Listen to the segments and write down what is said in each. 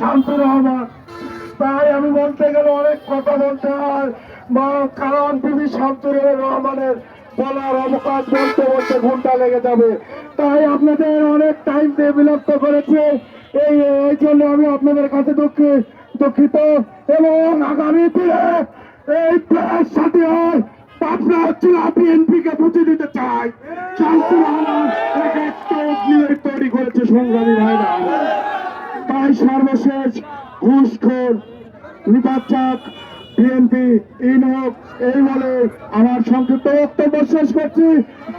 শামসুর রহমান তাই আমি বলতে গেলে অনেক কথা বলতে হয়। বা কারণ বিবি শামসুর রহমানের বলার অবকাশ বলতে বলতে ঘণ্টা লেগে যাবে। তাই আপনাদের অনেক টাইম দিয়ে বিলম্ব করেছে। এই এই জন্য আমি আপনাদের কাছে দুঃখ, দুঃখিত। এবং আগামী দিনে এই প্রেস সাথে হয় পাবনা হচ্ছিল বিএনপি কে বুঝে দিতে চাই। শামসুর রহমান তৈরি করেছে সংগ্রামী ভাইরা। তাই সর্বশেষ, ঘুষখোর, নির্বাচক, বিএনপি ইনক এই বলে আমার সংক্ষিপ্ত বক্তব্য শেষ করছি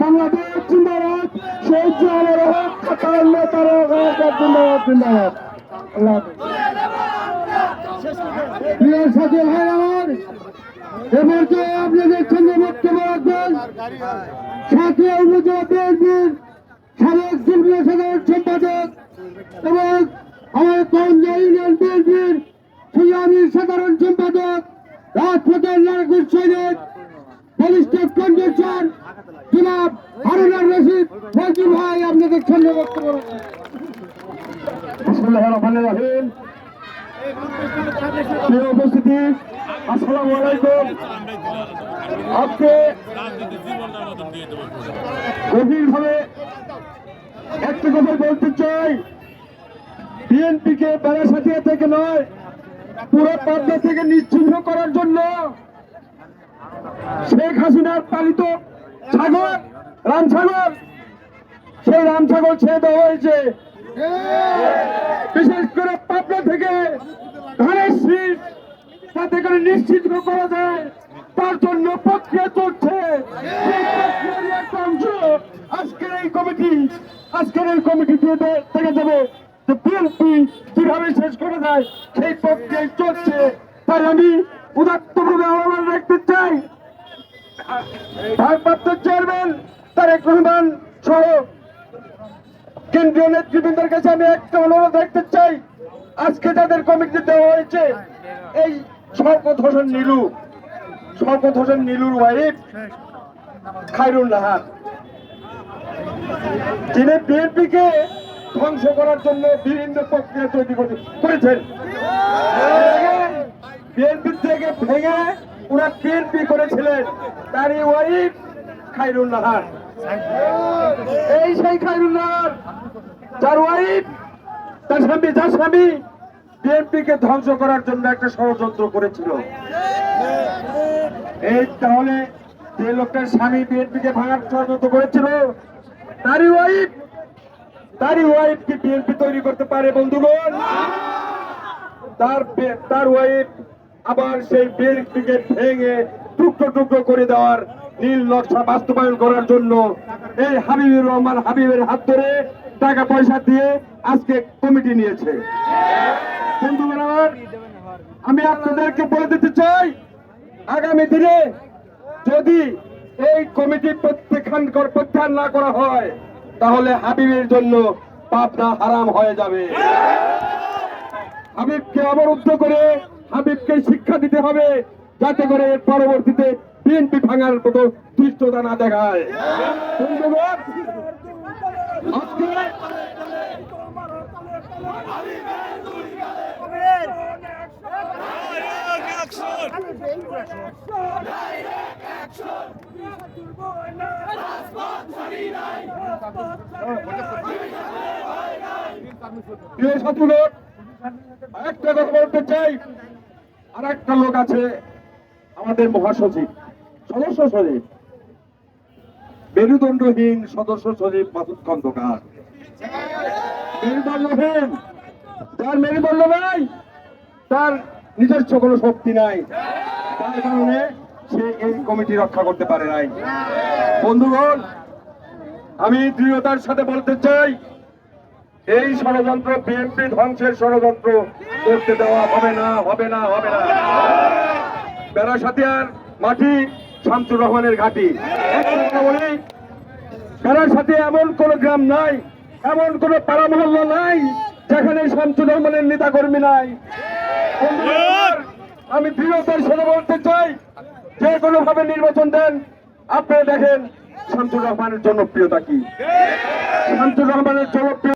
বাংলাদেশ জিন্দাবাদ সহ্য আমার হোক কাতার নেতার জিন্দাবাদ জিন্দাবাদ আল্লাহ। প্রিয় সাথী ভাই আমার, এবার যে আপনাদের সঙ্গে বক্তব্য রাখবেন, সাথী উপজেলা বিএনপির নারায়ণ সৈনিক বলিষ্ঠ কনভেনশন জনাব রশিদ ভাই, আপনাদের সঙ্গে বক্তব্য বিসমুল্লাহির রহমানির রহিম প্রিয় উপস্থিতি, আসসালামু আলাইকুম। আজকে গভীরভাবে একটা কথা বলতে চাই। বিএনপিকে বেড়াসাটিয়া থেকে নয় পুরো পাবনা থেকে নিশ্চিহ্ন করার জন্য শেখ হাসিনার পালিত ছাগল রাম ছাগল সেই রাম ছাগল ছেড়ে দেওয়া হয়েছে। বিশেষ করে পাবনা থেকে ধানের শীত যাতে করে নিশ্চিত করা যায়, তার জন্য প্রক্রিয়া চলছে। আজকের এই কমিটি, আজকের এই কমিটি দিয়ে। সেই প্রক্রিয়ায় চলছে, তাই আমি উদাত্তভাবে আহ্বান রাখতে চাই। ভারপ্রাপ্ত চেয়ারম্যান তারেক রহমান সহ কেন্দ্রীয় নেতৃবৃন্দের কাছে আমি একটা অনুরোধ রাখতে চাই। আজকে যাদের কমিটি দেওয়া হয়েছে, এই শওকত হোসেন নীলু, শওকত হোসেন নীলুর ওয়াইফ খাইরুল নাহার। তিনি বিএনপিকে ধ্বংস করার জন্য বিভিন্ন প্রক্রিয়া তৈরি করে- করেছেন। বিএনপি থেকে ভেঙে ওরা বিএনপি করেছিলেন, তারই ওয়াইফ খায়রুল নাহার। এই সেই খাইরুল নাহার, যার ওয়াইফ, তার স্বামী, যার স্বামী বিএনপি কে ধ্বংস করার জন্য একটা ষড়যন্ত্র করেছিল। এই তাহলে যে লোকটার স্বামী বিএনপি কে ভাঙার ষড়যন্ত্র করেছিল, তারই ওয়াইফ তারই ওয়াইফ কি বিএনপি তৈরি করতে পারে, বন্ধুগণ? তার তার ওয়াইফ আবার সেই বিএনপিকে ভেঙে টুকরো টুকরো করে দেওয়ার নীল নকশা বাস্তবায়ন করার জন্য এই হাবিবুর রহমান হাবিবের হাত ধরে টাকা পয়সা দিয়ে আজকে কমিটি নিয়েছে। আমি আপনাদেরকে বলে দিতে চাই, আগামী দিনে যদি এই কমিটি প্রত্যাখ্যান প্রত্যাহার না করা হয় তাহলে হাবিবের জন্য পাবনা হারাম হয়ে যাবে। হাবিবকে অবরুদ্ধ করে হাবিবকে শিক্ষা দিতে হবে, যাতে করে পরবর্তীতে বিএনপি ভাঙার মতো ধৃষ্টতা না দেখায়। একটা কথা বলতে চাই। আর একটা লোক আছে আমাদের মহাসচিব, সদস্য সচিব। মেরুদণ্ডহীন সদস্য সচিব মাসুদ খন্দকার। মেরুদণ্ডহীন, যার মেরুদণ্ড নাই, তার নিজস্ব কোনো শক্তি নাই। তার কারণে সে এই কমিটি রক্ষা করতে পারে নাই। বন্ধুগণ আমি দৃঢ়তার সাথে বলতে চাই, এই ষড়যন্ত্র বিএনপি ধ্বংসের ষড়যন্ত্র করতে দেওয়া হবে না হবে না হবে না। বেড়াসাতিয়ার মাটি শামসুর রহমানের ঘাটি। বলি বেড়াসাথে এমন কোন গ্রাম নাই, এমন কোন পাড়া মহল্লা নাই, যেখানে শামসুর রহমানের নেতা কর্মী নাই আমি দৃঢ়তার সাথে বলতে চাই, যে কোনো ভাবে নির্বাচন দেন আপনি দেখেন শামসুর রহমানের জনপ্রিয়তা কি? শামসুর রহমানের জনপ্রিয়